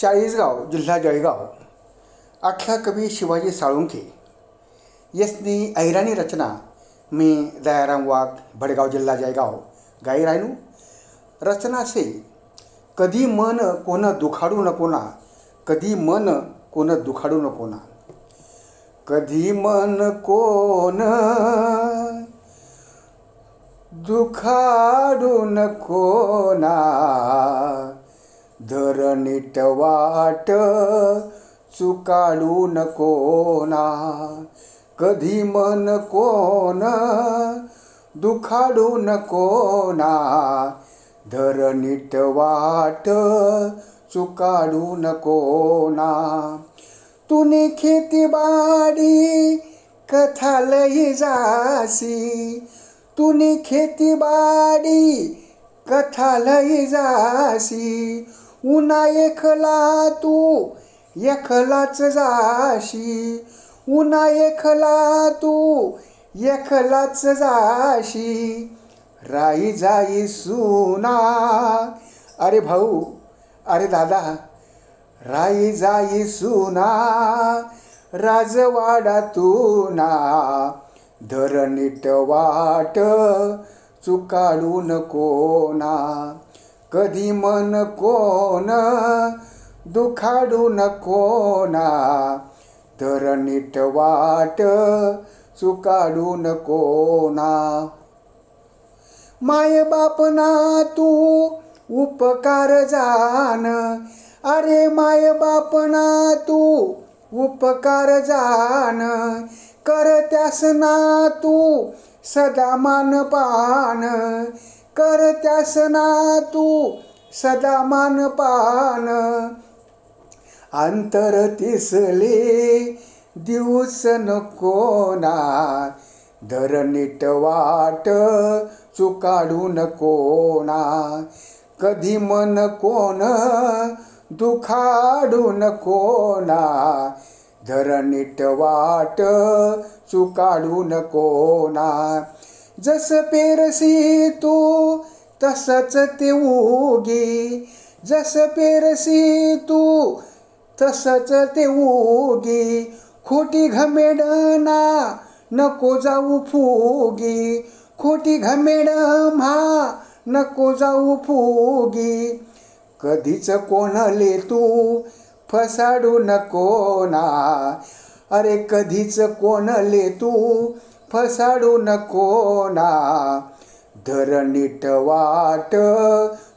चाळीसगाव जिल्हा जळगाव. आठला कवी शिवाजी साळुंखे. यसनी ऐराणी रचना. मी दयाराम वाघ भडगाव जिल्हा जळगाव. गाई रायनू रचना असे. कधी मन कोण दुखाडू नको ना. कधी मन कोण दुखाडू नको ना. कधी मन कोण दुखाडू नको धरणीट धर नीट वाट चुकाडू नको ना. कधी मन कोण दुखाडू नको ना. धर नीट वाट चुकाडू नको ना. तुने खेतीबाडी कथा लई जासी. तुने खेतीबाडी कथा लई जासी. उन्हा एकला तू एकलाच जाशी. उन्हा एकला तू एकलाच जाशी. राई जाई सुना. अरे भाऊ अरे दादा राई जाई सुना. राजवाडा तू ना धरणीट वाट चुकाडू नको ना. कधी मन कोण दुखाडू नको तर नीट वाट चुकाडू नको ना. माय बापना तू उपकार जान अरे माय बापना तू उपकार जान करत्यास ना तू सदा मान पान. कर त्यासना तू सदा मान पान. अंतर तिसले दिवस नको ना. धर नीट वाट चुकाडू नको ना. कधी मन कोण दुखाडू नको ना. धर नीट वाट चुकाडू नको ना. जस पेरसी तू तसच ते उगी. जस पेरसी तू तसच ते उगी. खोटी घमेडना नको जाऊ फुगी. खोटी घमेड म्हा नको जाऊ फुगी. कधीच कोणाले तू फसाडू नको ना. अरे कधीच कोणाले तू फसाडू नको ना. धर नीट वाट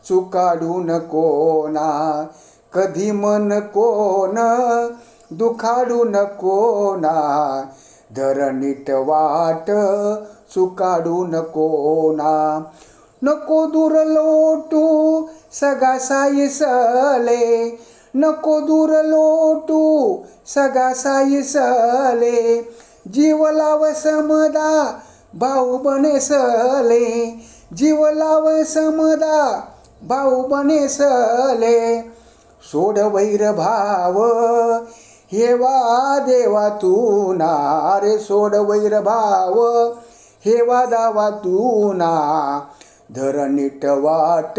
चुकाडू नको ना. कधी मन कोण दुखाडू नको ना. धर नीट वाट चुकाडू नको ना. नको दूर लोटू सगा साईसले नको दूर लोटू सगा साईसले जीव लाव समदा भाऊ बनेसले जीव लाव समदा भाऊ बनेसले सोड वैर भाव हेवा देवा तू ना रे सोड वैर भाव हेवा दावा तू ना. धर नीट वाट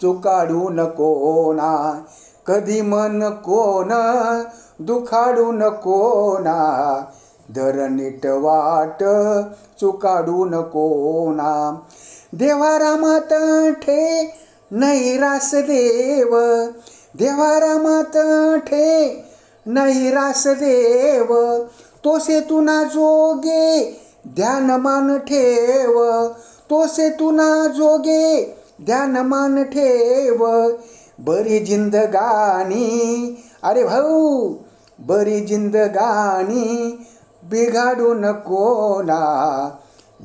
चुकाडू नको ना. कधी मन कोण दुखाडू नको ना? धर नीट वाट चुकाडू नको ना? देवा ठे नाही रास देव. देवारामात ठे नाही रास देव. तो सेतुना जोगे ध्यान मान ठेव. तो सेतुना जोगे ध्यान मान ठेव. बरी जिंदगानी अरे भाऊ बरी जिंदगानी बिघाडू नको ना.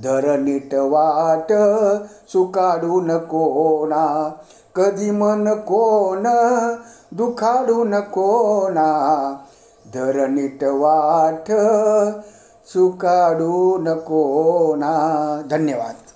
धर नीट वाट सुकाडू नको ना. कधी मन कोण दुखाडू नको ना. धर नीट वाट सुकाडू नको ना. धन्यवाद.